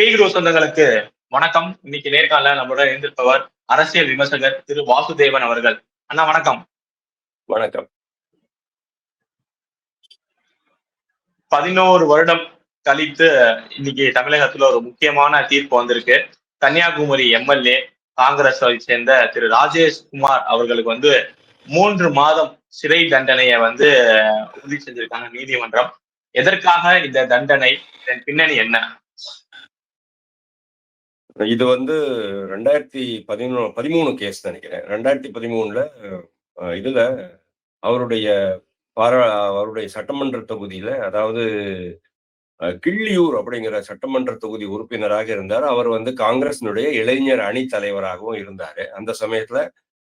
பீக்ரோ சொந்தங்களுக்கு வணக்கம். இன்னைக்கு நேர்காணல நம்மளோட இருந்திருப்பவர் அரசியல் விமர்சகர் திரு வாசுதேவன் அவர்கள். அண்ணா வணக்கம். வணக்கம். பதினோரு வருடம் கழித்து இன்னைக்கு தமிழகத்துல ஒரு முக்கியமான தீர்ப்பு வந்திருக்கு. கன்னியாகுமரி எம்எல்ஏ காங்கிரஸை சேர்ந்த திரு ராஜேஷ் குமார் அவர்களுக்கு வந்து மூன்று மாதம் சிறை தண்டனையை வந்து உறுதி செஞ்சிருக்காங்க நீதிமன்றம். எதற்காக இந்த தண்டனை? இதன் பின்னணி என்ன? இது வந்து ரெண்டாயிரத்தி பதினொன்று பதிமூணு கேஸ் நினைக்கிறேன். ரெண்டாயிரத்தி பதிமூணுல இதுல அவருடைய பாரா அவருடைய சட்டமன்ற தொகுதியில அதாவது கிள்ளியூர் அப்படிங்கிற சட்டமன்ற தொகுதி உறுப்பினராக இருந்தார். அவர் வந்து காங்கிரசினுடைய இளைஞர் அணி தலைவராகவும் இருந்தார். அந்த சமயத்துல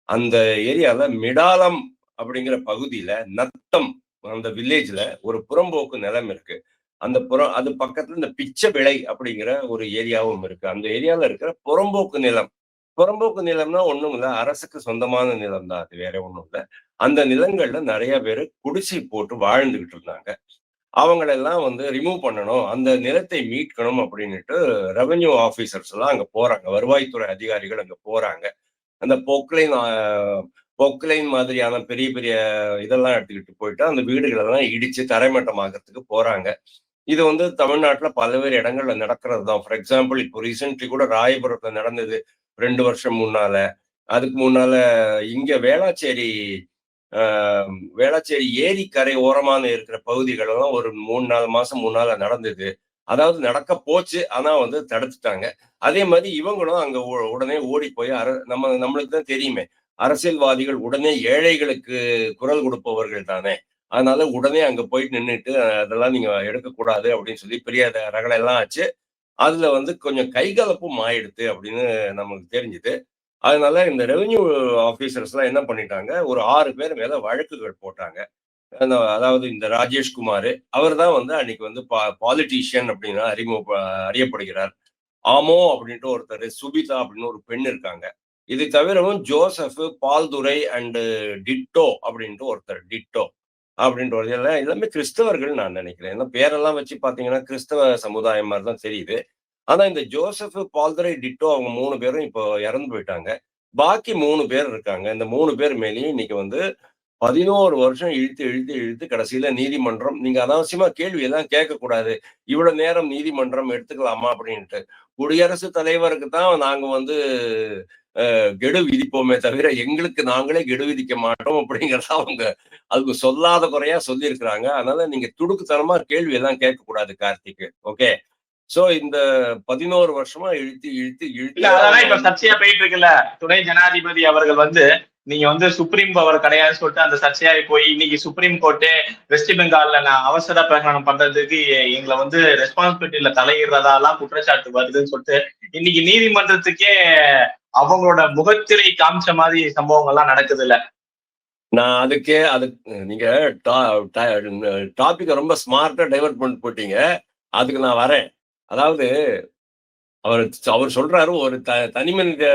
அந்த ஏரியால மிடாலம் அப்படிங்கிற பகுதியில நத்தம் அந்த வில்லேஜ்ல ஒரு புறம்போக்கு நிலம் இருக்கு. அந்த புறம் அது பக்கத்துல இந்த பிச்சை விளை அப்படிங்கிற ஒரு ஏரியாவும் இருக்கு. அந்த ஏரியால இருக்கிற புறம்போக்கு நிலம். புறம்போக்கு நிலம்னா ஒண்ணும் இல்ல அரசுக்கு சொந்தமான நிலம் தான். அது வேற ஒண்ணும் இல்ல. அந்த நிலங்கள்ல நிறைய பேர் குடிசை போட்டு வாழ்ந்துகிட்டு இருந்தாங்க. அவங்களெல்லாம் வந்து ரிமூவ் பண்ணணும் அந்த நிலத்தை மீட்கணும் அப்படின்னுட்டு ரெவென்யூ ஆபீசர்ஸ் எல்லாம் அங்க போறாங்க. வருவாய்த்துறை அதிகாரிகள் அங்க போறாங்க. அந்த பொக்லைன் பொக்லைன் மாதிரியான பெரிய பெரிய இதெல்லாம் எடுத்துக்கிட்டு போயிட்டு அந்த வீடுகளெல்லாம் இடிச்சு தரைமட்டமாகறதுக்கு போறாங்க. இது வந்து தமிழ்நாட்டுல பல்வேறு இடங்கள்ல நடக்கிறது தான் ஃபார் எக்ஸாம்பிள் இப்போ ரீசென்ட்லி கூட ராயபுரத்துல நடந்தது ரெண்டு வருஷம் முன்னால. அதுக்கு முன்னால இங்க வேளாச்சேரி ஆஹ், வேளாச்சேரி கரை ஓரமான இருக்கிற பகுதிகளெல்லாம் ஒரு மூணு நாலு மாசம் முன்னால நடந்தது. அதாவது நடக்க போச்சு ஆனா வந்து தடுத்துட்டாங்க. அதே மாதிரி இவங்களும் அங்க உடனே ஓடி போய் அர நம்ம நம்மளுக்கு தான் தெரியுமே. அரசியல்வாதிகள் உடனே ஏழைகளுக்கு குரல் கொடுப்பவர்கள் தானே. அதனால உடனே அங்க போயிட்டு நின்றுட்டு அதெல்லாம் நீங்க எடுக்கக்கூடாது அப்படின்னு சொல்லி பெரிய ரகலை எல்லாம் ஆச்சு. அதுல வந்து கொஞ்சம் கைகலப்பும் ஆயிடுது அப்படின்னு நமக்கு தெரிஞ்சுது. அதனால இந்த ரெவென்யூ ஆபீசர்ஸ் எல்லாம் என்ன பண்ணிட்டாங்க? ஒரு ஆறு பேர் மேல வழக்குகள் போட்டாங்க. அதாவது இந்த ராஜேஷ்குமார் அவர் தான் வந்து அன்னைக்கு வந்து பா பாலிட்டிஷியன் அப்படின்னு அறிமுக அறியப்படுகிறார். ஆமோ அப்படின்ட்டு ஒருத்தர் சுபிதா அப்படின்னு ஒரு பெண் இருக்காங்க. இது தவிரவும் ஜோசப் பால்துரை அண்டு டிட்டோ அப்படின்ட்டு ஒருத்தர் டிட்டோ. அப்படின்ற ஒரு எல்லாம் எல்லாமே கிறிஸ்தவர்கள் நான் நினைக்கிறேன். ஏன்னா பேரெல்லாம் வச்சு பாத்தீங்கன்னா கிறிஸ்தவ சமுதாயம் மாதிரி தான் தெரியுது. ஆனா இந்த ஜோசப் பால்தரை டிட்டோ அவங்க மூணு பேரும் இப்போ இறந்து போயிட்டாங்க. பாக்கி மூணு பேர் இருக்காங்க. இந்த மூணு பேர் மேலேயும் இன்னைக்கு வந்து பதினோரு வருஷம் இழுத்து இழுத்து இழுத்து கடைசியில நீதிமன்றம் நீங்க அனாவசியமா கேள்வி எல்லாம் கேட்க கூடாது இவ்வளவு நேரம் நீதிமன்றம் எடுத்துக்கலாமா அப்படின்ட்டு. குடியரசுத் தலைவருக்கு தான் நாங்க வந்து கெடு விதிப்போமே தவிர எங்களுக்கு நாங்களே கெடு விதிக்க மாட்டோம் அப்படிங்கறத அவங்க அதுக்கு சொல்லாத குறையா சொல்லியிருக்கிறாங்க. அதனால நீங்க துடுக்குத்தனமா கேள்வி எல்லாம் கேட்க கூடாது கார்த்திக் ஓகே? சோ இந்த பதினோரு வருஷமா இழுத்து இழுத்து இல்ல அதெல்லாம் இப்ப இழுத்து சர்ச்சையா போயிட்டு இருக்குல்ல. துணை ஜனாதிபதி அவர்கள் வந்து நீங்க வந்து சுப்ரீம் பவர் கிடையாதுன்னு சொல்லிட்டு அந்த சர்ச்சையாகி போய் இன்னைக்கு சுப்ரீம் கோர்ட்டு வெஸ்ட் பெங்கால்ல நான் அவசர பிரகடனம் பண்றதுக்கு எங்களை வந்து ரெஸ்பான்சிபிலிட்டியில தலையிடுறதாலாம் குற்றச்சாட்டு வருதுன்னு சொல்லிட்டு இன்னைக்கு நீதிமன்றத்துக்கே அவங்களோட முகத்திரை காமிச்ச மாதிரி சம்பவங்கள்லாம் நடக்குது இல்ல நான் அதுக்கே அது நீங்க டாபிக் ரொம்ப ஸ்மார்ட்டா டைவர்ட் பண்ணி போட்டீங்க. அதுக்கு நான் வரேன். அதாவது அவர் அவர் சொல்றாரு ஒரு த தனி மனித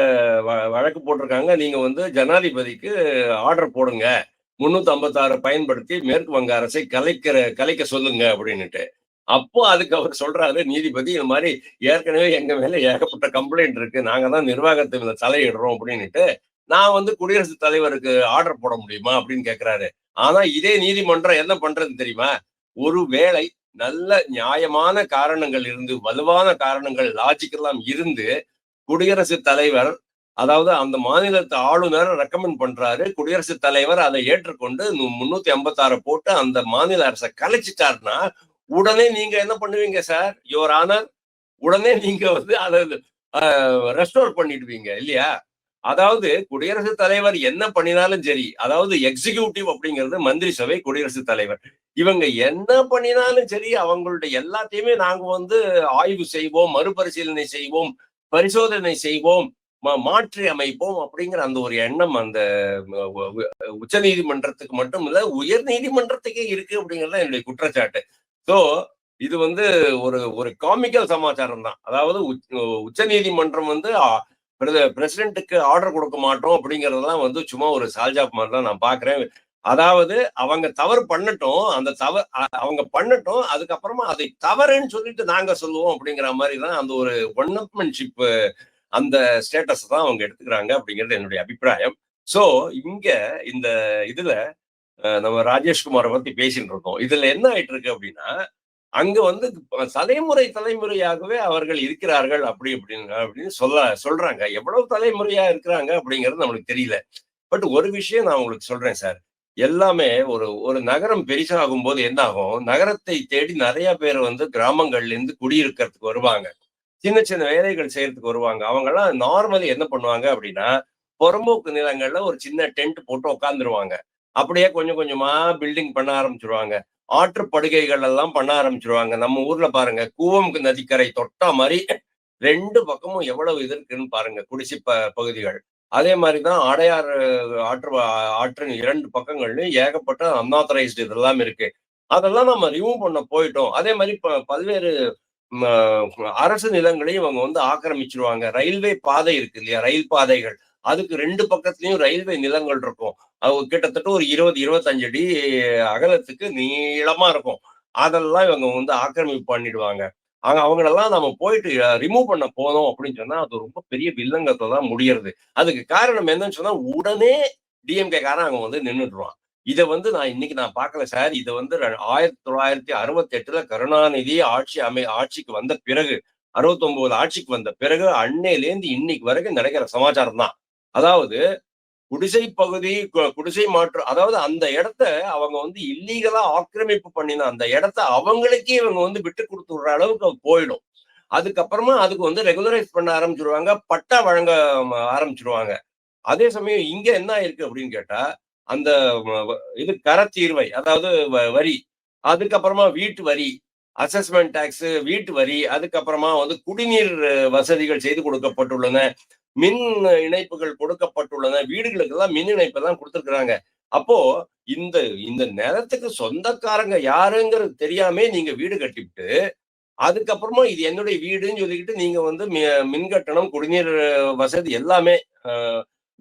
வ- வழக்கு போட்டிருக்காங்க. நீங்க வந்து ஜனாதிபதிக்கு ஆர்டர் போடுங்க. முன்னூத்தி ஐம்பத்தாறு பயன்படுத்தி மேற்கு வங்க அரசை கலைக்கிற கலைக்க சொல்லுங்க அப்படின்னுட்டு. அப்போ அதுக்கு அவர் சொல்றாரு நீதிபதி இந்த மாதிரி ஏற்கனவே எங்க மேல ஏகப்பட்ட கம்ப்ளைண்ட் இருக்கு. நாங்க தான் நிர்வாகத்தை தலையிடுறோம் அப்படின்னுட்டு நான் வந்து குடியரசுத் தலைவருக்கு ஆர்டர் போட முடியுமா? அப்படின்னு கேட்கிறாரு ஆனா இதே நீதிமன்றம் என்ன பண்றது தெரியுமா? ஒரு வேளை நல்ல நியாயமான காரணங்கள் இருந்து வலுவான காரணங்கள் லாஜிக்கெல்லாம் இருந்து குடியரசுத் தலைவர் அதாவது அந்த மாநிலத்து ஆளுநர் ரெக்கமெண்ட் பண்றாரு. குடியரசுத் தலைவர் அதை ஏற்றுக்கொண்டு முன்னூத்தி முன்னூத்தி ஐம்பத்தாறு போட்டு அந்த மாநில அரசை கலைச்சிட்டாருன்னா உடனே நீங்க என்ன பண்ணுவீங்க சார்? யுவர் ஆனர் உடனே நீங்க வந்து அதை ரெஸ்டோர் பண்ணிடுவீங்க இல்லையா? அதாவது குடியரசுத் தலைவர் என்ன பண்ணினாலும் சரி அதாவது எக்ஸிகியூட்டிவ் அப்படிங்கிறது மந்திரி சபை குடியரசுத் தலைவர். இவங்க என்ன பண்ணினாலும் சரி அவங்களுடைய எல்லாத்தையுமே நாங்க வந்து ஆய்வு செய்வோம் மறுபரிசீலனை செய்வோம் பரிசோதனை செய்வோம் மா- மாற்றி அமைப்போம் அப்படிங்கிற அந்த ஒரு எண்ணம் அந்த உச்ச நீதிமன்றத்துக்கு மட்டும் இல்ல உயர் நீதிமன்றத்துக்கே இருக்கு அப்படிங்கிறது என்னுடைய குற்றச்சாட்டு. ஸோ இது வந்து ஒரு ஒரு காமிக்கல் சமாச்சாரம் தான் அதாவது உச்ச நீதிமன்றம் வந்து பிரசிடென்ட்டுக்கு ஆர்டர் கொடுக்க மாட்டோம் அப்படிங்கறதெல்லாம் வந்து சும்மா ஒரு சால்ஜாப் மாதிரி தான் நான் பாக்குறேன். அதாவது அவங்க தவறு பண்ணட்டும் அந்த தவறு அவங்க பண்ணட்டும் அதுக்கப்புறமா அதை தவறுன்னு சொல்லிட்டு நாங்க சொல்லுவோம் அப்படிங்கிற மாதிரி தான் அந்த ஒரு ஒன்னப்மென்ஷிப் அந்த ஸ்டேட்டஸ் தான் அவங்க எடுத்துக்கிறாங்க அப்படிங்கிறது என்னுடைய அபிப்பிராயம். ஸோ இங்க இந்த இதுல நம்ம ராஜேஷ்குமாரை பத்தி பேசிட்டு இருக்கோம். இதுல என்ன ஆயிட்டு இருக்கு அப்படின்னா அங்க வந்து தலைமுறை தலைமுறையாகவே அவர்கள் இருக்கிறார்கள் அப்படி அப்படின்னு அப்படின்னு சொல்ல சொல்றாங்க. எவ்வளவு தலைமுறையா இருக்கிறாங்க அப்படிங்கிறது நம்மளுக்கு தெரியல. பட் ஒரு விஷயம் நான் உங்களுக்கு சொல்றேன் சார். எல்லாமே ஒரு ஒரு நகரம் பெரிசாகும் போது என்ன ஆகும் நகரத்தை தேடி நிறைய பேர் வந்து கிராமங்கள்ல இருந்து குடியிருக்கிறதுக்கு வருவாங்க. சின்ன சின்ன வேலைகள் செய்யறதுக்கு வருவாங்க. அவங்க எல்லாம் நார்மலி என்ன பண்ணுவாங்க அப்படின்னா புறம்போக்கு நிலங்கள்ல ஒரு சின்ன டென்ட் போட்டு உட்காந்துருவாங்க அப்படியே கொஞ்சம் கொஞ்சமா பில்டிங் பண்ண ஆரம்பிச்சிருவாங்க. ஆற்று படுகைகள் எல்லாம் பண்ண ஆரம்பிச்சிருவாங்க. நம்ம ஊர்ல பாருங்க கூவம் நதிக்கரை தொட்டா மாதிரி ரெண்டு பக்கமும் எவ்வளவு இது இருக்குன்னு பாருங்க குடிசை ப பகுதிகள். அதே மாதிரிதான் அடையாறு ஆற்று ஆற்றின் இரண்டு பக்கங்கள்லயும் ஏகப்பட்ட அன்னாத்தரைஸ்டு இதெல்லாம் இருக்கு. அதெல்லாம் நம்ம ரிமூவ் பண்ண போயிட்டோம். அதே மாதிரி ப- பல்வேறு அரசு நிலங்களையும் இவங்க வந்து ஆக்கிரமிச்சிருவாங்க. ரயில்வே பாதை இருக்கு இல்லையா? ரயில் பாதைகள். அதுக்கு ரெண்டு பக்கத்துலயும் ரயில்வே நிலங்கள் இருக்கும். அவங்க கிட்டத்தட்ட ஒரு இருபது இருபத்தஞ்சு அடி அகலத்துக்கு நீளமா இருக்கும். அதெல்லாம் இவங்க வந்து ஆக்கிரமிப்பு பண்ணிடுவாங்க. அங்க அவங்களெல்லாம் நம்ம போயிட்டு ரிமூவ் பண்ண போனோம் அப்படின்னு சொன்னா அது ரொம்ப பெரிய வில்லங்கத்தை தான் முடியறது. அதுக்கு காரணம் என்னன்னு சொன்னா உடனே டிஎம்கே காரன் அங்க வந்து நின்றுடுவான் இதை வந்து நான் இன்னைக்கு நான் பார்க்கல சார். இதை வந்து ஆயிரத்தி தொள்ளாயிரத்தி அறுபத்தி எட்டுல கருணாநிதி ஆட்சி அமை ஆட்சிக்கு வந்த பிறகு அறுபத்தி ஒன்பது ஆட்சிக்கு வந்த பிறகு அன்னையிலேருந்து இன்னைக்கு வரைக்கும் நடக்கிற சமாச்சாரம் தான் அதாவது குடிசை பகுதி குடிசை மாற்று அதாவது அந்த இடத்த அவங்க வந்து இல்லீகலா ஆக்கிரமிப்பு பண்ணின அந்த இடத்த அவங்களுக்கே இவங்க வந்து விட்டு கொடுத்துடுற அளவுக்கு போயிடும். அதுக்கப்புறமா அதுக்கு வந்து ரெகுலரைஸ் பண்ண ஆரம்பிச்சிருவாங்க பட்டா வழங்க ஆரம்பிச்சிருவாங்க. அதே சமயம் இங்க என்ன இருக்கு அப்படின்னு கேட்டா அந்த இது கரத்தீர்வை அதாவது வரி அதுக்கப்புறமா வீட்டு வரி அசஸ்மெண்ட் டாக்ஸ் வீட்டு வரி அதுக்கப்புறமா வந்து குடிநீர் வசதிகள் செய்து கொடுக்கப்பட்டுள்ளன. மின் இணைப்புகள் கொடுக்கப்பட்டுள்ளன. வீடுகளுக்கு எல்லாம் மின் இணைப்பு தான் கொடுத்துருக்குறாங்க. அப்போ இந்த இந்த நிலத்துக்கு சொந்தக்காரங்க யாருங்கிறது தெரியாம நீங்க வீடு கட்டிவிட்டு அதுக்கப்புறமா இது என்னுடைய வீடுன்னு சொல்லிக்கிட்டு நீங்க வந்து மி- மின் கட்டணம் குடிநீர் வசதி எல்லாமே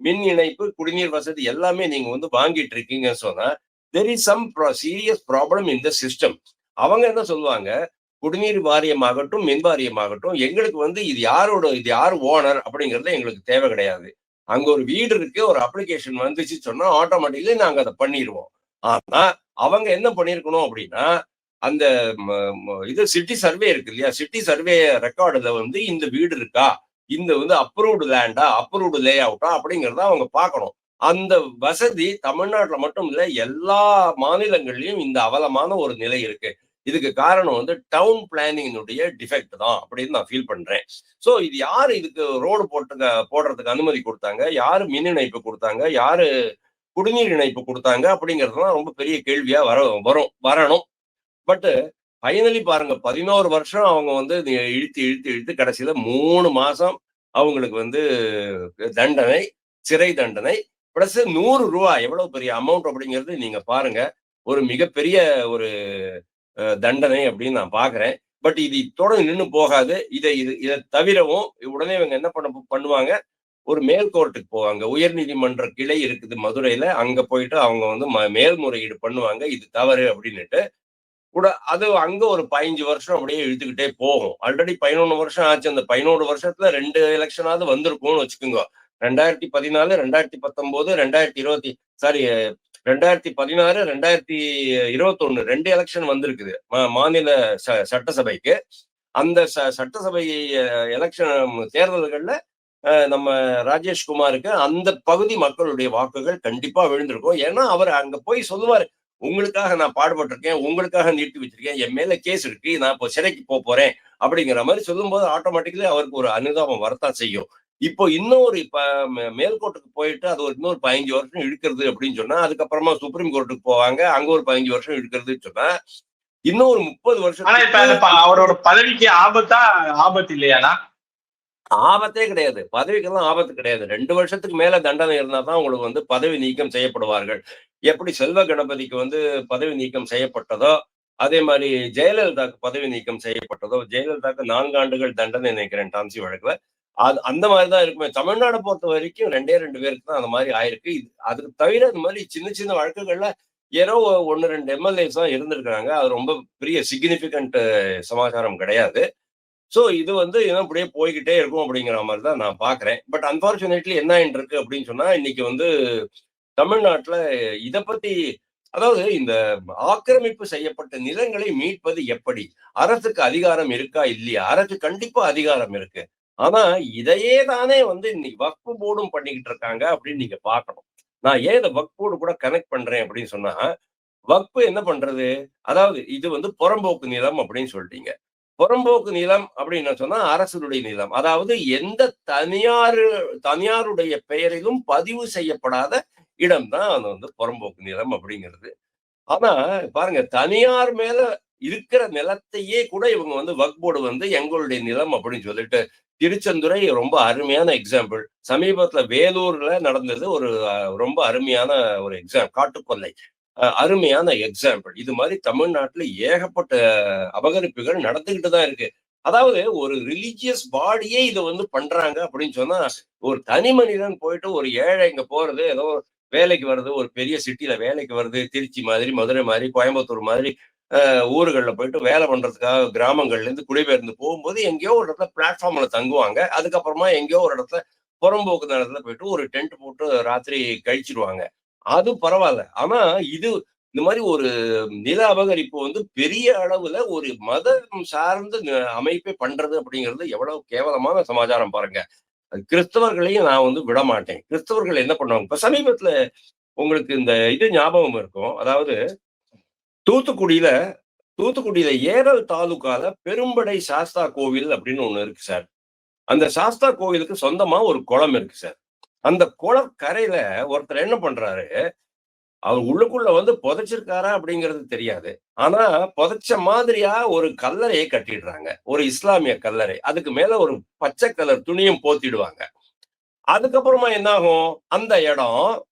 மின் இணைப்பு குடிநீர் வசதி எல்லாமே நீங்க வந்து வாங்கிட்டு இருக்கீங்கன்னு சொன்னா there is some serious problem in the system அவங்க என்ன சொல்லுவாங்க? குடிநீர் வாரியமாகட்டும் மின் வாரியமாகட்டும் எங்களுக்கு வந்து இது யாரோட இது யார் ஓனர் அப்படிங்கிறது எங்களுக்கு தேவை கிடையாது. அங்க ஒரு வீடு இருக்கு ஒரு அப்ளிகேஷன் வந்துச்சு சொன்னா ஆட்டோமேட்டிக்லி நாங்க அதை பண்ணிடுவோம் ஆனா அவங்க என்ன பண்ணிருக்கணும் அப்படின்னா அந்த இது சிட்டி சர்வே இருக்கு இல்லையா? சிட்டி சர்வே ரெக்கார்டுல வந்து இந்த வீடு இருக்கா? இந்த வந்து அப்ரூவ்டு லேண்டா அப்ரூவ்டு லே அவுட்டா அப்படிங்கிறத அவங்க பார்க்கணும். அந்த வசதி தமிழ்நாட்டுல மட்டும் இல்ல எல்லா மாநிலங்கள்லயும் இந்த அவலமான ஒரு நிலை இருக்கு. இதுக்கு காரணம் வந்து டவுன் பிளானிங்கினுடைய டிஃபெக்ட் தான் அப்படின்னு நான் ஃபீல் பண்றேன். ஸோ இது யாரு இதுக்கு ரோடு போட்டு போடுறதுக்கு அனுமதி கொடுத்தாங்க? யாரு மின் இணைப்பு கொடுத்தாங்க? யாரு குடிநீர் இணைப்பு கொடுத்தாங்க? அப்படிங்கிறதுலாம் ரொம்ப பெரிய கேள்வியா வர வரும் வரணும். பட்டு ஃபைனலி பாருங்க பதினோரு வருஷம் அவங்க வந்து இழுத்து இழுத்து இழுத்து கடைசியில மூணு மாசம் அவங்களுக்கு வந்து தண்டனை சிறை தண்டனை பிளஸ் நூறு ரூபா எவ்வளவு பெரிய அமௌண்ட் அப்படிங்கிறது நீங்க பாருங்க. ஒரு மிகப்பெரிய ஒரு தண்டனை அப்படின்னு நான் பாக்குறேன். பட் இது தொடர்ந்து நின்று போகாது. இதை இது இதை தவிரவும் உடனே இவங்க என்ன பண்ண பண்ணுவாங்க? ஒரு மேல் கோர்ட்டுக்கு போவாங்க. உயர் நீதிமன்ற கிளை இருக்குது மதுரையில. அங்க போயிட்டு அவங்க வந்து ம- மேல்முறையீடு பண்ணுவாங்க. இது தவறு அப்படின்னுட்டு. கூட அது அங்க ஒரு பதினஞ்சு வருஷம் அப்படியே இழுத்துக்கிட்டே போகும். ஆல்ரெடி பதினொன்று வருஷம் ஆச்சு. அந்த பதினோரு வருஷத்துல ரெண்டு எலெக்ஷனாவது வந்திருக்கும்னு வச்சுக்கோங்க. ரெண்டாயிரத்தி பதினாலு ரெண்டாயிரத்தி பத்தொன்பது ரெண்டாயிரத்தி இருபத்தி சாரி ரெண்டாயிரத்தி பதினாறு ரெண்டாயிரத்தி இருபத்தொன்னு ரெண்டு எலெக்ஷன் வந்திருக்குது. மாநில ச- சட்டசபைக்கு. அந்த ச- சட்டசபை எலெக்ஷன் தேர்தல்கள்ல அஹ், நம்ம ராஜேஷ்குமாருக்கு அந்த பகுதி மக்களுடைய வாக்குகள் கண்டிப்பா விழுந்திருக்கும். ஏன்னா அவர் அங்க போய் சொல்லுவாரு உங்களுக்காக நான் பாடுபட்டிருக்கேன் உங்களுக்காக நீட்டி வச்சிருக்கேன் என் மேல கேஸ் இருக்கு நான் இப்போ சிறைக்கு போக போறேன். அப்படிங்கிற மாதிரி சொல்லும்போது ஆட்டோமேட்டிக்கலி அவருக்கு ஒரு அனுதாபம் வரத்தான் செய்யும். இப்போ இன்னொரு இப்ப மே- மேல்கோர்ட்டுக்கு போயிட்டு அது ஒரு இன்னொரு பதினஞ்சு வருஷம் இழுக்கிறது அப்படின்னு சொன்னா அதுக்கப்புறமா சுப்ரீம் கோர்ட்டுக்கு போவாங்க அங்க ஒரு பதினஞ்சு வருஷம் இழுக்கிறதுன்னு சொன்னா இன்னும் ஒரு முப்பது வருஷம் அவரோட பதவிக்கு ஆபத்தா ஆபத்து இல்லையானா ஆபத்தே கிடையாது. பதவிக்கெல்லாம் ஆபத்து கிடையாது. ரெண்டு வருஷத்துக்கு மேல தண்டனை இருந்தா தான் உங்களுக்கு வந்து பதவி நீக்கம் செய்யப்படுவார்கள். எப்படி செல்வ கணபதிக்கு வந்து பதவி நீக்கம் செய்யப்பட்டதோ அதே மாதிரி ஜெயலலிதாக்கு பதவி நீக்கம் செய்யப்பட்டதோ ஜெயலலிதாக்கு நான்காண்டுகள் தண்டனை நினைக்கிறேன் டான்சி வழக்குல. அது அந்த மாதிரி தான் இருக்குமே. தமிழ்நாடை பொறுத்த வரைக்கும் ரெண்டே ரெண்டு பேருக்கு தான் அந்த மாதிரி ஆயிருக்கு. இது அதுக்கு தவிர இந்த மாதிரி சின்ன சின்ன வழக்குகள்ல ஏதோ ஒன்னு ரெண்டு எம்எல்ஏஸ் தான் இருந்திருக்கிறாங்க. அது ரொம்ப பெரிய சிக்னிபிகண்ட் சமாச்சாரம் கிடையாது. ஸோ இது வந்து இன்னும் அப்படியே போய்கிட்டே இருக்கும் அப்படிங்கிற மாதிரி தான் நான் பார்க்குறேன் பட் அன்பார்ச்சுனேட்லி என்ன இருக்கு அப்படின்னு சொன்னால் இன்னைக்கு வந்து தமிழ்நாட்டில் இதை பற்றி அதாவது இந்த ஆக்கிரமிப்பு செய்யப்பட்ட நிலங்களை மீட்பது எப்படி? அரசுக்கு அதிகாரம் இருக்கா இல்லையா? அரசு கண்டிப்பா அதிகாரம் இருக்கு. ஆனா இதையே தானே வந்து இன்னைக்கு வக்ஃபு போர்டும் பண்ணிக்கிட்டு இருக்காங்க அப்படின்னு நீங்க பார்க்கணும். நான் ஏன் இந்த வக்ஃப் போர்டு கூட கனெக்ட் பண்றேன் அப்படின்னு சொன்னா வக்ஃபு என்ன பண்றது? அதாவது இது வந்து புறம்போக்கு நிலம் அப்படின்னு சொல்லிட்டீங்க புறம்போக்கு நிலம் அப்படின்னு சொன்னா அரசுடைய நிலம் அதாவது எந்த தனியார் தனியாருடைய பெயரிலும் பதிவு செய்யப்படாத இடம் தான் அது வந்து புறம்போக்கு நிலம் அப்படிங்கிறது. ஆனா பாருங்க தனியார் மேல இருக்கிற நிலத்தையே கூட இவங்க வந்து வக் போர்டு வந்து எங்களுடைய நிலம் அப்படின்னு சொல்லிட்டு திருச்செந்துறை ரொம்ப அருமையான எக்ஸாம்பிள் சமீபத்துல வேலூர்ல நடந்தது ஒரு ரொம்ப அருமையான ஒரு எக்ஸாம் காட்டுக்கொள்ளை அருமையான எக்ஸாம்பிள் இது மாதிரி தமிழ்நாட்டுல ஏகப்பட்ட அபகரிப்புகள் நடந்துகிட்டு தான் இருக்கு. அதாவது ஒரு ரிலீஜியஸ் பாடியே இதை வந்து பண்றாங்க அப்படின்னு சொன்னா ஒரு தனி மனிதன் போயிட்டு ஒரு ஏழை இங்க போறது ஏதோ வேலைக்கு வருது ஒரு பெரிய சிட்டில வேலைக்கு வருது திருச்சி மாதிரி மதுரை மாதிரி கோயம்புத்தூர் மாதிரி ஊர்களில் போயிட்டு வேலை பண்றதுக்காக கிராமங்கள்ல இருந்து குடிபெயர்ந்து போகும்போது எங்கேயோ ஒரு இடத்துல பிளாட்ஃபார்ம்ல தங்குவாங்க. அதுக்கப்புறமா எங்கேயோ ஒரு இடத்துல புறம்போக்கு இடத்துல போயிட்டு ஒரு டென்ட் போட்டு ராத்திரி கழிச்சிடுவாங்க அது பரவாயில்ல. ஆனா இது இந்த மாதிரி ஒரு நில அபகரிப்பு வந்து பெரிய அளவுல ஒரு மதம் சார்ந்த அமைப்பை பண்றது அப்படிங்கிறது எவ்வளவு கேவலமான சமாச்சாரம் பாருங்க. கிறிஸ்தவர்களையும் நான் வந்து விட மாட்டேன் கிறிஸ்தவர்கள் என்ன பண்ணுவாங்க? இப்ப சமீபத்துல உங்களுக்கு இந்த இது ஞாபகம் இருக்கும். அதாவது தூத்துக்குடியில தூத்துக்குடியில ஏரல் தாலுகால பெரும்படை சாஸ்தா கோவில் அப்படின்னு ஒண்ணு இருக்கு சார். அந்த சாஸ்தா கோவிலுக்கு சொந்தமா ஒரு குளம் இருக்கு சார். அந்த குளக்கரையில ஒருத்தர் என்ன பண்றாரு அவர் உள்ளுக்குள்ள வந்து புதைச்சிருக்காரா அப்படிங்கிறது தெரியாது. ஆனா புதைச்ச மாதிரியா ஒரு கல்லறையை கட்டிடுறாங்க. ஒரு இஸ்லாமிய கல்லறை. அதுக்கு மேல ஒரு பச்சை கலர் துணியும் போத்திடுவாங்க. அதுக்கப்புறமா என்ன ஆகும் அந்த இடம்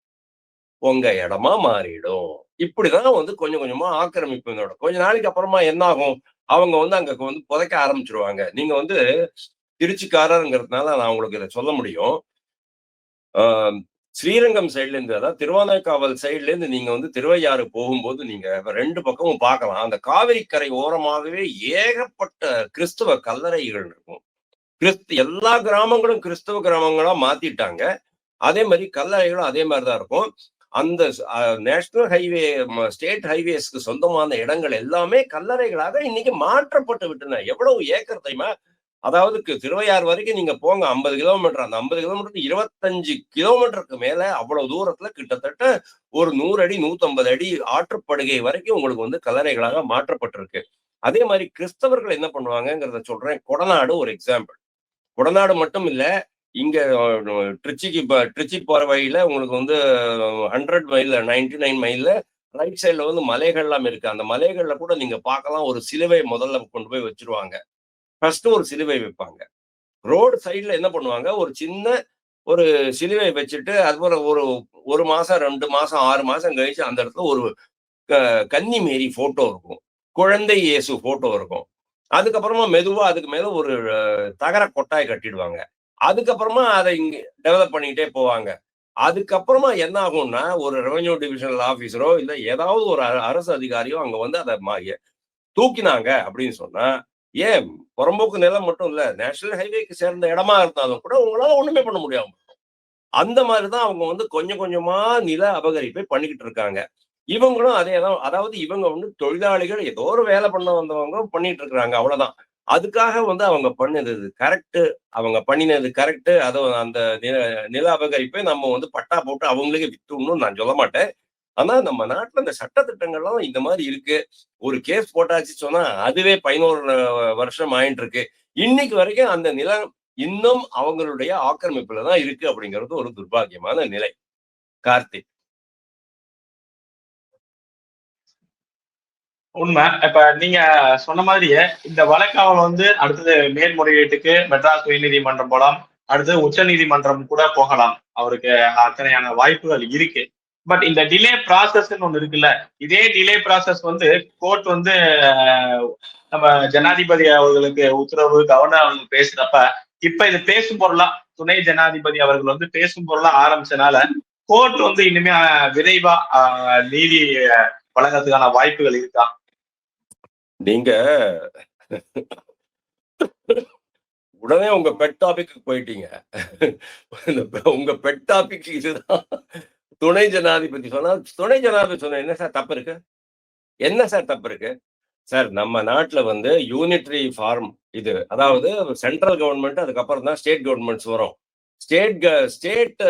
உங்க இடமா மாறிடும். இப்படிதான் வந்து கொஞ்சம் கொஞ்சமா ஆக்கிரமிப்பு கொஞ்ச நாளைக்கு அப்புறமா என்ன ஆகும் அவங்க வந்து அங்க வந்து புதைக்க ஆரம்பிச்சிருவாங்க. நீங்க வந்து திருச்சிக்காரருங்கிறதுனால நான் உங்களுக்கு இதை சொல்ல முடியும். ஆஹ் ஸ்ரீரங்கம் சைட்ல இருந்து அதாவது திருவானைக்காவல் சைட்ல இருந்து நீங்க வந்து திருவையாறு போகும்போது நீங்க ரெண்டு பக்கமும் பார்க்கலாம். அந்த காவிரி கரை ஓரமாகவே ஏகப்பட்ட கிறிஸ்துவ கல்லறைகள் இருக்கும். கிறிஸ்து எல்லா கிராமங்களும் கிறிஸ்தவ கிராமங்களா மாத்திட்டாங்க. அதே மாதிரி கல்லறைகளும் அதே மாதிரிதான் இருக்கும். அந்த நேஷனல் ஹைவே ஸ்டேட் ஹைவேஸ்க்கு சொந்தமான இடங்கள் எல்லாமே கல்லறைகளாக இன்னைக்கு மாற்றப்பட்டு விட்டன. எவ்வளவு ஏக்கர் தெரியுமா? அதாவது திருவையார் வரைக்கும் நீங்க போங்க ஐம்பது கிலோமீட்டர். அந்த ஐம்பது கிலோமீட்டர் இருபத்தஞ்சு கிலோமீட்டருக்கு மேல அவ்வளவு தூரத்துல கிட்டத்தட்ட ஒரு நூறு அடி நூத்தம்பது அடி ஆற்றுப்படுகை வரைக்கும் உங்களுக்கு வந்து கல்லறைகளாக மாற்றப்பட்டிருக்கு. அதே மாதிரி கிறிஸ்தவர்கள் என்ன பண்ணுவாங்கங்கிறத சொல்றேன். கொடநாடு ஒரு எக்ஸாம்பிள் கொடநாடு மட்டும் இல்ல இங்க ட்ரிச்சிக்கு இப்போ ட்ரிச்சி போற வழியில உங்களுக்கு வந்து ஹண்ட்ரட் மைல்ல நைன்டி நைன் மைல்ல ரைட் சைடில் வந்து மலைகள்லாம் இருக்கு. அந்த மலைகள்ல கூட நீங்க பார்க்கலாம். ஒரு சிலுவை முதல்ல கொண்டு போய் வச்சிருவாங்க. ஃபர்ஸ்ட் ஒரு சிலுவை வைப்பாங்க. ரோடு சைடில் என்ன பண்ணுவாங்க? ஒரு சின்ன ஒரு சிலுவை வச்சுட்டு அதுபோல ஒரு ஒரு மாசம் ரெண்டு மாசம் ஆறு மாசம் கழிச்சு அந்த இடத்துல ஒரு க- கன்னி மேரி போட்டோ இருக்கும். குழந்தை இயேசு போட்டோ இருக்கும். அதுக்கப்புறமா மெதுவா அதுக்கு மேல ஒரு தகர கொட்டாய் கட்டிடுவாங்க. அதுக்கப்புறமா அதை இங்க டெவலப் பண்ணிக்கிட்டே போவாங்க. அதுக்கப்புறமா என்ன ஆகும்னா ஒரு ரெவென்யூ டிவிஷனல் ஆஃபீஸரோ இல்லை ஏதாவது ஒரு அ- அரசு அதிகாரியோ அங்க வந்து அதை மா- தூக்கினாங்க அப்படின்னு சொன்னா ஏன் புறம்போக்கு நிலம் மட்டும் இல்ல நேஷனல் ஹைவேக்கு சேர்ந்த இடமா இருந்தாலும் கூட உங்களால ஒண்ணுமே பண்ண முடியாம அந்த அந்த மாதிரிதான் அவங்க வந்து கொஞ்சம் கொஞ்சமா நில அபகரிப்பை பண்ணிக்கிட்டு இருக்காங்க. இவங்களும் அதே தான் அதாவது இவங்க வந்து தொழிலாளிகள் ஏதோ ஒரு வேலை பண்ண வந்தவங்க பண்ணிட்டு இருக்கிறாங்க அவ்வளவுதான். அதுக்காக வந்து அவங்க பண்ணது கரெக்டு அவங்க பண்ணினது கரெக்டு அதை அந்த நில நில அபகரிப்பை நம்ம வந்து பட்டா போட்டு அவங்களுக்கு வித்துடணும்னு நான் சொல்ல மாட்டேன். ஆனா நம்ம நாட்டுல இந்த சட்ட திட்டங்கள்லாம் இந்த மாதிரி இருக்கு. ஒரு கேஸ் போட்டாச்சு சொன்னா அதுவே பதினோரு வருஷம் ஆயிட்டு இருக்கு இன்னைக்கு வரைக்கும் அந்த நிலம் இன்னும் அவங்களுடைய ஆக்கிரமிப்புல தான் இருக்கு அப்படிங்கிறது ஒரு துர்பாகியமான நிலை. கார்த்திக். உண்மை. இப்ப நீங்க சொன்ன மாதிரியே இந்த வழக்காவல் வந்து அடுத்தது மேல்முறையீட்டுக்கு மெட்ராஸ் உயர்நீதிமன்றம் போகலாம் அடுத்தது உச்ச நீதிமன்றம் கூட போகலாம். அவருக்கு அத்தனையான வாய்ப்புகள் இருக்கு. பட் இந்த டிலே ப்ராசஸ் ஒண்ணு இருக்குல்ல இதே டிலே ப்ராசஸ் வந்து கோர்ட் வந்து நம்ம ஜனாதிபதி அவர்களுக்கு உத்தரவு கவர்னர் அவர்களுக்கு பேசுறப்ப இப்ப இது பேசும் பொருளா துணை ஜனாதிபதி அவர்கள் வந்து பேசும் பொருளா ஆரம்பிச்சனால கோர்ட் வந்து இனிமே விரைவா நீதி வழங்கறதுக்கான வாய்ப்புகள் இருக்கா? நீங்க உடனே உங்க பெட் டாபிக் போயிட்டீங்க. உங்க பெட் டாபிக் இதுதான். துணை ஜனாதிபதி சொன்னா துணை ஜனாதிபதி சொன்ன என்ன சார் தப்பு இருக்கு? என்ன சார் தப்பு இருக்கு? சார் நம்ம நாட்டுல வந்து யூனிட்ரி ஃபார்ம் இது அதாவது சென்ட்ரல் கவர்மெண்ட் அதுக்கப்புறம் தான் ஸ்டேட் கவர்மெண்ட்ஸ் வரும். ஸ்டேட் ஸ்டேட்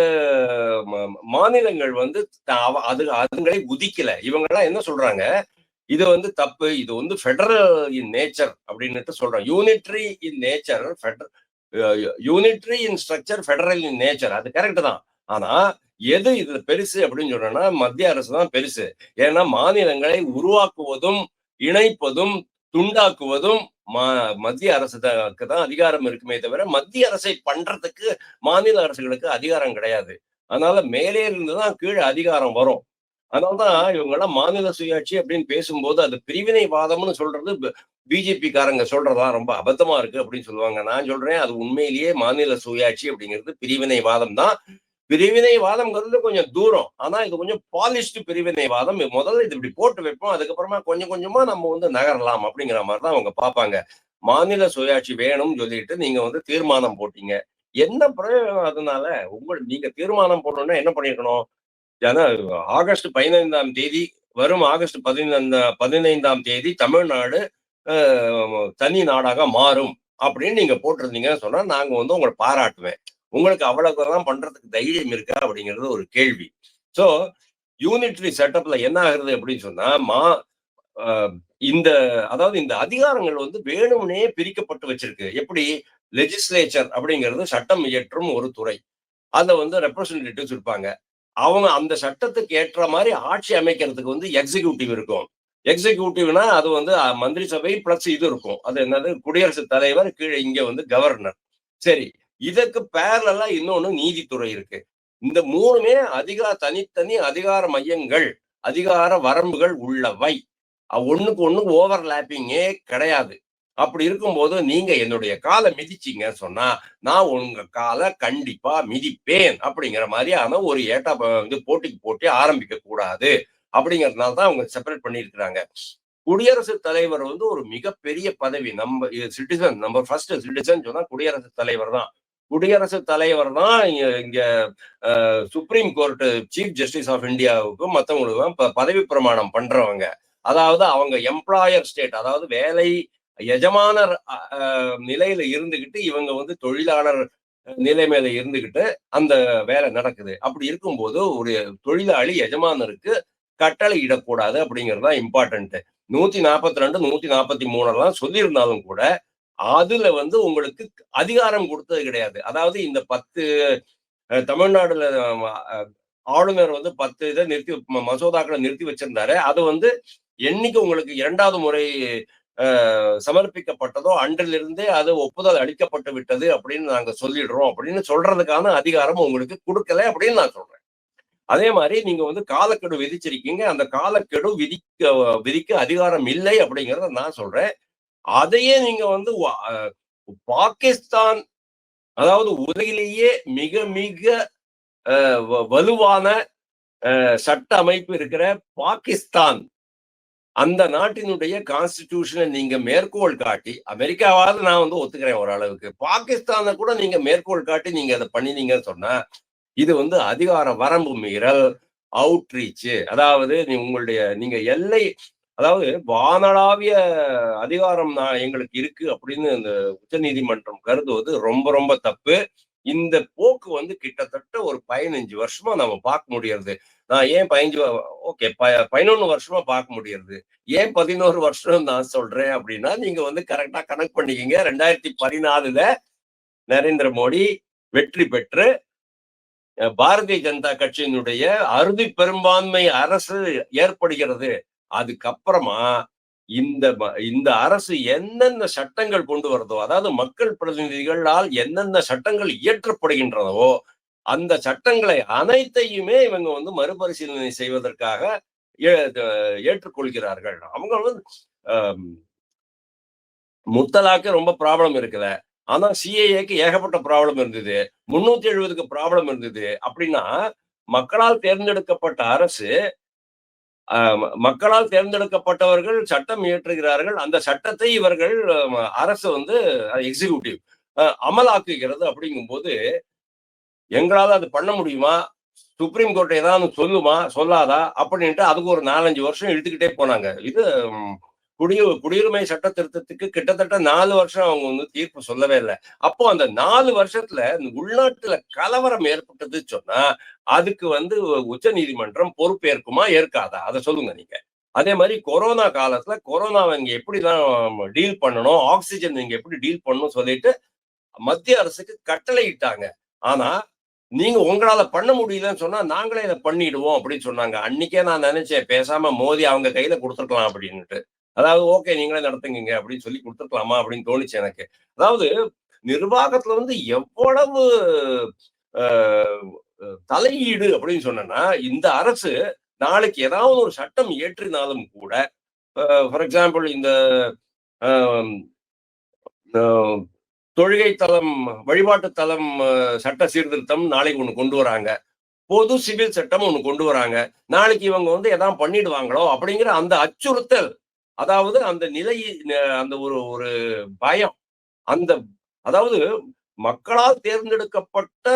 மாநிலங்கள் வந்து அவ- அது அதுங்களை உதிக்கல. இவங்கெல்லாம் என்ன சொல்றாங்க? இது வந்து தப்பு இது வந்து ஃபெடரல் இன் நேச்சர் அப்படின்னுட்டு சொல்றோம். Unitary in nature unitary in structure federal in nature அது கரெக்ட் தான். ஆனா எது இதுல பெருசு அப்படின்னு சொல்றேன்னா மத்திய அரசு தான் பெருசு. ஏன்னா மாநிலங்களை உருவாக்குவதும் இணைப்பதும் துண்டாக்குவதும் மா- மத்திய அரசுக்கு தான் அதிகாரம் இருக்குமே தவிர மத்திய அரசை பண்றதுக்கு மாநில அரசுகளுக்கு அதிகாரம் கிடையாது. அதனால மேலே இருந்து தான் கீழே அதிகாரம் வரும். அதனால்தான் இவங்க எல்லாம் மாநில சுயாட்சி அப்படின்னு பேசும்போது அது பிரிவினைவாதம்னு சொல்றது பிஜேபி காரங்க சொல்றதா ரொம்ப அபத்தமா இருக்கு அப்படின்னு சொல்லுவாங்க. நான் சொல்றேன் அது உண்மையிலேயே மாநில சுயாட்சி அப்படிங்கிறது பிரிவினைவாதம் தான். பிரிவினைவாதம்ங்கிறது கொஞ்சம் தூரம். ஆனா இது கொஞ்சம் பாலிஷ்டு பிரிவினைவாதம். முதல்ல இது இப்படி போட்டு வைப்போம். அதுக்கப்புறமா கொஞ்சம் கொஞ்சமா நம்ம வந்து நகரலாம் அப்படிங்கிற மாதிரி தான் அவங்க பார்ப்பாங்க. மாநில சுயாட்சி வேணும்னு சொல்லிட்டு நீங்க வந்து தீர்மானம் போட்டீங்க. என்ன பிரயோஜனம் அதனால? உங்கள் நீங்க தீர்மானம் போடணும்னா என்ன பண்ணிருக்கணும்? ஆகஸ்ட் பதினைந்தாம் தேதி வரும் ஆகஸ்ட் பதினைந்த பதினைந்தாம் தேதி தமிழ்நாடு தனி நாடாக மாறும் அப்படின்னு நீங்க போட்டிருந்தீங்கன்னு சொன்னா நாங்க வந்து உங்களை பாராட்டுவேன். உங்களுக்கு அவ்வளவுதான் பண்றதுக்கு தைரியம் இருக்கா அப்படிங்கிறது ஒரு கேள்வி. ஸோ யூனிட்ரி செட்டப்ல என்ன ஆகுறது அப்படின்னு சொன்னா மா இந்த அதாவது இந்த அதிகாரங்கள் வந்து வேணும்னே பிரிக்கப்பட்டு வச்சிருக்கு. எப்படி? லெஜிஸ்லேச்சர் அப்படிங்கிறது சட்டம் இயற்றும் ஒரு துறை. அதுல வந்து ரெப்ரசன்டேட்டிவ்ஸ் இருப்பாங்க. அவங்க அந்த சட்டத்துக்கு ஏற்ற மாதிரி ஆட்சி அமைக்கிறதுக்கு வந்து எக்ஸிகியூட்டிவ் இருக்கும். எக்ஸிக்யூட்டிவ்னா அது வந்து மந்திரி சபை பிளஸ் இது இருக்கும். அது என்னது? குடியரசுத் தலைவர் கீழே இங்க வந்து கவர்னர் சரி இதற்கு பேரலா இன்னொன்னு நீதித்துறை இருக்கு. இந்த மூணுமே அதிகார தனித்தனி அதிகார மையங்கள் அதிகார வரம்புகள் உள்ளவை. அஹ், ஒண்ணுக்கு ஒண்ணு ஓவர்லாப்பிங்கே கிடையாது. அப்படி இருக்கும்போது நீங்க என்னுடைய காலை மிதிச்சீங்க சொன்னா நான் உங்க காலை கண்டிப்பா மிதிப்பேன் அப்படிங்கிற மாதிரியான ஒரு ஏட்டா வந்து போட்டிக்கு போட்டி ஆரம்பிக்க கூடாது அப்படிங்கறதுனால தான் அவங்க செப்பரேட் பண்ணியிருக்கிறாங்க. குடியரசுத் தலைவர் வந்து ஒரு மிகப்பெரிய பதவி நம்ம சிட்டிசன் நம்ம ஃபர்ஸ்ட் சிட்டிசன் சொன்னா குடியரசுத் தலைவர் தான். குடியரசுத் தலைவர் தான் இங்க supreme court chief justice of இந்தியாவுக்கும் மற்றவங்களுக்கும் ப- பதவி பிரமாணம் பண்றவங்க. அதாவது அவங்க எம்ப்ளாயர் ஸ்டேட் அதாவது வேலை எஜமானர் நிலையில இருந்துகிட்டு இவங்க வந்து தொழிலாளர் நிலைமையில இருந்துகிட்டு அந்த வேலை நடக்குது. அப்படி இருக்கும்போது ஒரு தொழிலாளி எஜமானருக்கு கட்டளை இடக்கூடாது அப்படிங்கிறது தான் இம்பார்ட்டன்ட் நூத்தி நாற்பத்தி ரெண்டு நூத்தி நாற்பத்தி மூணுலாம் சொல்லியிருந்தாலும் கூட அதுல வந்து உங்களுக்கு அதிகாரம் கொடுத்தது கிடையாது. அதாவது இந்த பத்து தமிழ்நாடுல ஆளுநர் வந்து பத்து இதை நிறுத்தி மசோதாக்களை நிறுத்தி வச்சிருந்தாரு. அது வந்து என்னைக்கு உங்களுக்கு இரண்டாவது முறை சமர்ப்பிக்கப்பட்டதோ அன்றிலிருந்தே அது ஒப்புதல் அளிக்கப்பட்டு விட்டது அப்படின்னு நாங்க சொல்லிடுறோம் அப்படின்னு சொல்றதுக்கான அதிகாரம் உங்களுக்கு கொடுக்கல அப்படின்னு நான் சொல்றேன். அதே மாதிரி நீங்க வந்து காலக்கெடு விதிச்சிருக்கீங்க. அந்த காலக்கெடு விதிக்க விதிக்க அதிகாரம் இல்லை அப்படிங்கறத நான் சொல்றேன். அதையே நீங்க வந்து அஹ், பாகிஸ்தான் அதாவது உலகிலேயே மிக மிக அஹ், வ- வலுவான அஹ், சட்ட அமைப்பு இருக்கிற பாகிஸ்தான் அந்த நாட்டினுடைய கான்ஸ்டிடியூஷனை நீங்க மேற்கோள் காட்டி அமெரிக்காவாவது நான் வந்து ஒத்துக்கிறேன் ஓரளவுக்கு. பாகிஸ்தானை கூட நீங்க மேற்கோள் காட்டி நீங்க அதை பண்ணினீங்கன்னு சொன்னா இது வந்து அதிகார வரம்பு மீறல் அவுட்ரீச் அதாவது நீ உங்களுடைய நீங்க எல்லை அதாவது வானளாவிய அதிகாரம் நான் எங்களுக்கு இருக்கு அப்படின்னு இந்த உச்சநீதிமன்றம் கருதுவது ரொம்ப ரொம்ப தப்பு. இந்த போக்கு வந்து கிட்டத்தட்ட ஒரு பதினஞ்சு வருஷமா நம்ம பார்க்க முடியறது. நான் ஏன் பதினஞ்சு ஓகே பதினொன்னு வருஷமா பார்க்க முடியறது. ஏன் பதினோரு வருஷம் நான் சொல்றேன் அப்படின்னா நீங்க வந்து கரெக்டா கனெக்ட் பண்ணிக்கிங்க. ரெண்டாயிரத்தி பதினாலுல நரேந்திர மோடி வெற்றி பெற்று பாரதிய ஜனதா கட்சியினுடைய அறுதி பெரும்பான்மை அரசு ஏற்படுகிறது. அதுக்கப்புறமா இந்த இந்த அரசு என்னென்ன சட்டங்கள் கொண்டு வருதோ அதாவது மக்கள் பிரதிநிதிகளால் என்னென்ன சட்டங்கள் இயற்றப்படுகின்றனவோ அந்த சட்டங்களை அனைத்தையுமே இவங்க வந்து மறுபரிசீலனை செய்வதற்காக ஏ- ஏற்றுக்கொள்கிறார்கள். அவங்க வந்து முத்தலாக்கு ரொம்ப ப்ராப்ளம் இருக்குல்ல ஆனா சிஏஏக்கு ஏகப்பட்ட ப்ராப்ளம் இருந்தது. முன்னூத்தி எழுபதுக்கு ப்ராப்ளம் இருந்தது. அப்படின்னா மக்களால் தேர்ந்தெடுக்கப்பட்ட அரசு ஆஹ் மக்களால் தேர்ந்தெடுக்கப்பட்டவர்கள் சட்டம் இயற்றுகிறார்கள். அந்த சட்டத்தை இவர்கள் அரசு வந்து எக்ஸிகியூட்டிவ் அமலாக்குகிறது அப்படிங்கும்போது எங்களால அது பண்ண முடியுமா? சுப்ரீம் கோர்ட் ஏதாவது சொல்லுமா? சொல்லாதா? அப்படின்ட்டு அதுக்கு ஒரு நாலஞ்சு வருஷம் இழுத்துக்கிட்டே போனாங்க. இது குடியு குடியுரிமை சட்ட திருத்தத்துக்கு கிட்டத்தட்ட நாலு வருஷம் அவங்க வந்து தீர்ப்பு சொல்லவே இல்லை. அப்போ அந்த நாலு வருஷத்துல இந்த உள்நாட்டுல கலவரம் ஏற்பட்டது சொன்னா அதுக்கு வந்து உச்ச நீதிமன்றம் பொறுப்பேற்குமா ஏற்காதா? அதை சொல்லுங்க நீங்க. அதே மாதிரி கொரோனா காலத்துல கொரோனாவை இங்க எப்படிலாம் டீல் பண்ணணும்? ஆக்சிஜன் இங்க எப்படி டீல் பண்ணணும் சொல்லிட்டு மத்திய அரசுக்கு கட்டளை இட்டாங்க ஆனா நீங்க உங்களால பண்ண முடியலன்னு சொன்னா நாங்களே இதை பண்ணிடுவோம் அப்படின்னு சொன்னாங்க. அன்னைக்கே நான் நினைச்சேன் பேசாம மோதி அவங்க கையில கொடுத்துருக்கலாம் அப்படின்னுட்டு. அதாவது ஓகே நீங்களே நடத்துங்க அப்படின்னு சொல்லி கொடுத்துருக்கலாமா அப்படின்னு தோணுச்சு எனக்கு. அதாவது நிர்வாகத்துல வந்து எவ்வளவு ஆஹ், தலையீடு அப்படின்னு சொன்னா இந்த அரசு நாளைக்கு ஏதாவது ஒரு சட்டம் இயற்றினாலும் கூட ஃபார் எக்ஸாம்பிள் இந்த ஆஹ், தொழுகை தளம் வழிபாட்டு தளம் சட்ட சீர்திருத்தம் நாளைக்கு ஒன்று கொண்டு வராங்க. பொது சிவில் சட்டம் ஒன்று கொண்டு வராங்க. நாளைக்கு இவங்க வந்து எதாவது பண்ணிடுவாங்களோ அப்படிங்கிற அந்த அச்சுறுத்தல் அதாவது அந்த நிலை அந்த ஒரு ஒரு பயம் அந்த அதாவது மக்களால் தேர்ந்தெடுக்கப்பட்ட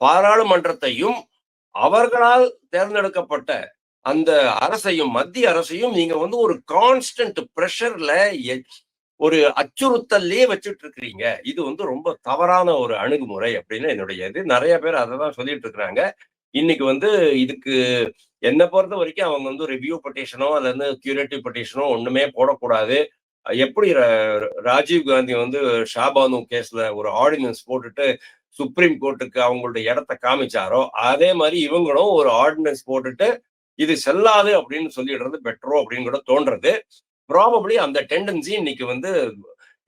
பாராளுமன்றத்தையும் அவர்களால் தேர்ந்தெடுக்கப்பட்ட அந்த அரசையும் மத்திய அரசையும் நீங்க வந்து ஒரு கான்ஸ்டன்ட் ப்ரெஷர்ல ஒரு அச்சுறுத்தல்லையே வச்சுட்டு இருக்கிறீங்க இது வந்து ரொம்ப தவறான ஒரு அணுகுமுறை அப்படின்னு என்னுடைய இது. நிறைய பேர் அதை தான் சொல்லிட்டு இருக்கிறாங்க இன்னைக்கு வந்து இதுக்கு என்னை பொறுத்த வரைக்கும் அவங்க வந்து ரிவ்யூ பெட்டிஷனோ அல்லது வந்து கியூரேட்டிவ் பெட்டிஷனோ ஒண்ணுமே போடக்கூடாது. எப்படி ராஜீவ் காந்தி வந்து ஷாபானு கேஸ்ல ஒரு ஆர்டினன்ஸ் போட்டுட்டு சுப்ரீம் கோர்ட்டுக்கு அவங்களுடைய இடத்த காமிச்சாரோ அதே மாதிரி இவங்களும் ஒரு ஆர்டினன்ஸ் போட்டுட்டு இது செல்லாது அப்படின்னு சொல்லிடுறது பெட்டரோ அப்படின்னு கூட தோன்றது ப்ராபப்ளி அந்த டெண்டன்சி இன்னைக்கு வந்து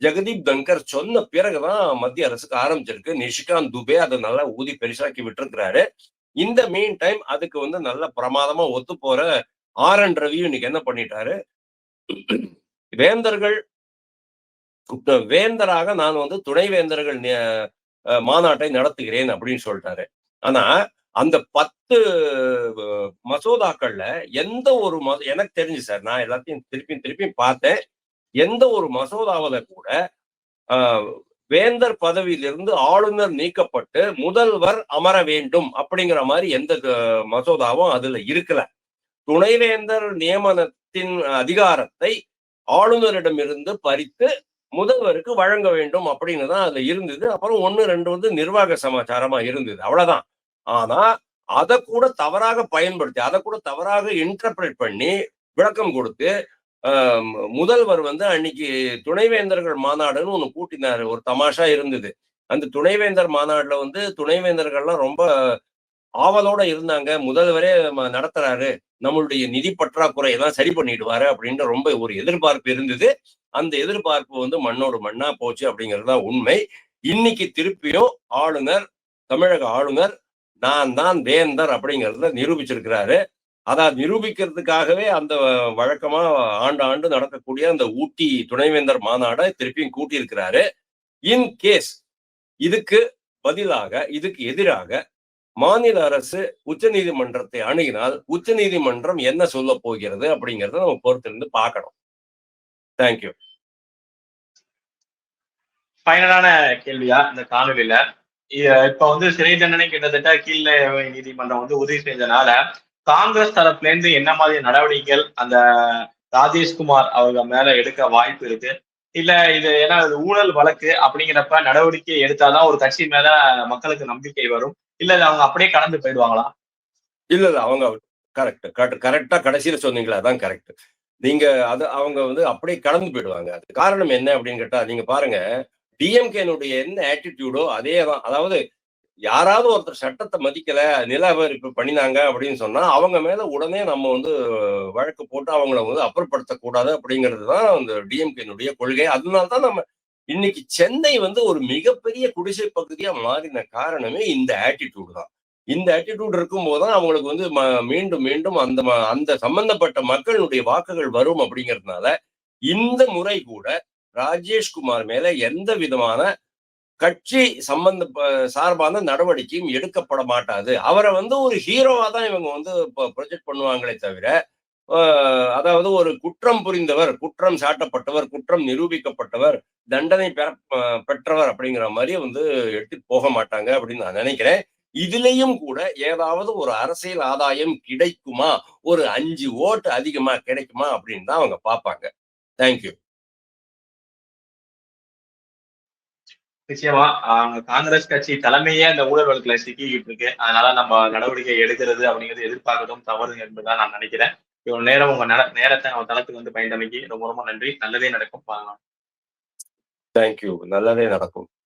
ஜெகதீப் தங்கர் சொன்ன பிறகுதான் மத்திய அரசுக்கு ஆரம்பிச்சிருக்கு. நிஷிகாந்த் துபே அதை நல்லா ஊதி பெருசாக்கி விட்டுருக்கிறாரு. இந்த மீன் டைம் அதுக்கு வந்து நல்ல பிரமாதமா ஒத்து போற ஆர் என் ரவி இன்னைக்கு என்ன பண்ணிட்டாரு? வேந்தர்கள் வேந்தராக நான் வந்து துணைவேந்தர்கள் வேந்தர்கள் மாநாட்டை நடத்துகிறேன் அப்படின்னு சொல்லிட்டாரு. ஆனா அந்த பத்து மசோதாக்கள்ல எந்த ஒரு மசோ எனக்கு தெரிஞ்சு சார் நான் எல்லாத்தையும் திருப்பி திருப்பி பார்த்தேன். எந்த ஒரு மசோதாவில கூட ஆஹ், வேந்தர் பதவியிலிருந்து ஆளுநர் நீக்கப்பட்டு முதல்வர் அமர வேண்டும் அப்படிங்கிற மாதிரி எந்த மசோதாவும் அதுல இருக்கல. துணைவேந்தர் நியமனத்தின் அதிகாரத்தை ஆளுநரிடமிருந்து பறித்து முதல்வருக்கு வழங்க வேண்டும் அப்படின்னு தான் அதுல இருந்தது. அப்புறம் ஒன்னு ரெண்டு வந்து நிர்வாக சமாச்சாரமா இருந்தது. அவ்வளவுதான். ஆனா அதை கூட தவறாக பயன்படுத்தி அதை கூட தவறாக இன்டர்பிரேட் பண்ணி விளக்கம் கொடுத்து முதல்வர் வந்து அன்னைக்கு துணைவேந்தர்கள் மாநாடுன்னு ஒன்று கூட்டினாரு. ஒரு தமாஷா இருந்தது. அந்த துணைவேந்தர் மாநாடுல வந்து துணைவேந்தர்கள்லாம் ரொம்ப ஆவலோட இருந்தாங்க. முதல்வரே நடத்துறாரு. நம்மளுடைய நிதி பற்றாக்குறை எல்லாம் சரி பண்ணிடுவாரு அப்படின்ற ரொம்ப ஒரு எதிர்பார்ப்பு இருந்தது. அந்த எதிர்பார்ப்பு வந்து மண்ணோடு மண்ணா போச்சு அப்படிங்கிறது தான் உண்மை. இன்னைக்கு திருப்பியும் ஆளுநர் தமிழக ஆளுநர் நான் தான் வேந்தர் அப்படிங்கிறத நிரூபிச்சிருக்கிறாரு. அதை நிரூபிக்கிறதுக்காகவே அந்த வழக்கமா ஆண்டு ஆண்டு நடக்கக்கூடிய அந்த ஊட்டி துணைவேந்தர் மாநாடை திருப்பியும் கூட்டியிருக்கிறாரு. இன் கேஸ் இதுக்கு பதிலாக இதுக்கு எதிராக மாநில அரசு உச்சநீதிமன்றத்தை அணுகினால் உச்ச நீதிமன்றம் என்ன சொல்ல போகிறது அப்படிங்கறத நம்ம பொறுத்திருந்து பார்க்கணும். தேங்க்யூ ஃபைனலான கேள்வியா? இந்த காணொலியில இப்ப வந்து சிறை தண்டனை கிட்டத்தட்ட கீழ நீதிமன்றம் வந்து உறுதி செஞ்சனால காங்கிரஸ் தரப்புல இருந்து என்ன மாதிரி நடவடிக்கைகள் அந்த ராஜேஷ்குமார் அவங்க மேல எடுக்க வாய்ப்பு இருக்கு? இல்ல இது ஏன்னா இது ஊழல் வழக்கு அப்படிங்கிறப்ப நடவடிக்கை எடுத்தாதான் ஒரு கட்சி மேல மக்களுக்கு நம்பிக்கை வரும். இல்ல இது அவங்க அப்படியே கடந்து போயிடுவாங்களா? இல்ல இல்ல அவங்க கரெக்ட் கரெக்டா கடைசியில சொன்னீங்களா அதான் கரெக்ட் நீங்க அது அவங்க வந்து அப்படியே கடந்து போயிடுவாங்க. அது காரணம் என்ன அப்படின்னு கேட்டா நீங்க பாருங்க டிஎம்கேனுடைய என்ன ஆட்டிடியூடோ அதே தான் அதாவது யாராவது ஒருத்தர் சட்டத்தை மதிக்கல நில அபகரிப்பு பண்ணினாங்க அப்படின்னு சொன்னா அவங்க மேல உடனே நம்ம வந்து வழக்கு போட்டு அவங்கள வந்து அப்புறப்படுத்தக்கூடாது அப்படிங்கிறது தான் அந்த டிஎம்கேனுடைய கொள்கை. அதனால தான் நம்ம இன்னைக்கு சென்னை வந்து ஒரு மிகப்பெரிய குடிசை பகுதியா மாறின காரணமே இந்த ஆட்டிடியூடு தான். இந்த ஆட்டிடியூட் இருக்கும்போது தான் அவங்களுக்கு வந்து ம- மீண்டும் மீண்டும் அந்த ம- அந்த சம்பந்தப்பட்ட மக்களுடைய வாக்குகள் வரும் அப்படிங்கிறதுனால இந்த முறை கூட ராஜேஷ்குமார் மேல எந்த விதமான கட்சி சம்பந்த சார்பான நடவடிக்கையும் எடுக்கப்பட மாட்டாது. அவரை வந்து ஒரு ஹீரோவா தான் இவங்க வந்து ப்ரொஜெக்ட் பண்ணுவாங்களே தவிர அதாவது ஒரு குற்றம் புரிந்தவர் குற்றம் சாட்டப்பட்டவர் குற்றம் நிரூபிக்கப்பட்டவர் தண்டனை பெற பெற்றவர் அப்படிங்கிற மாதிரி வந்து எடுத்து போக மாட்டாங்க அப்படின்னு நான் நினைக்கிறேன். இதுலயும் கூட ஏதாவது ஒரு அரசியல் ஆதாயம் கிடைக்குமா? ஒரு அஞ்சு ஓட்டு அதிகமா கிடைக்குமா? அப்படின்னு தான் அவங்க பார்ப்பாங்க. தேங்க்யூ நிச்சயமா ஆஹ் காங்கிரஸ் கட்சி தலைமையே அந்த ஊழல் வழக்குல சிக்கிக்கிட்டு இருக்கு. அதனால நம்ம நடவடிக்கை எடுக்கிறது அப்படிங்கிறது எதிர்பார்க்கறதும் தவறு என்பதுதான் நான் நினைக்கிறேன். இவ்வளவு நேரம் உங்க நட- நேரத்தை நம்ம தளத்துக்கு வந்து பயந்தமைக்கு ரொம்ப ரொம்ப நன்றி. நல்லதே நடக்கும். பாருங்க தேங்க்யூ நல்லதே நடக்கும்.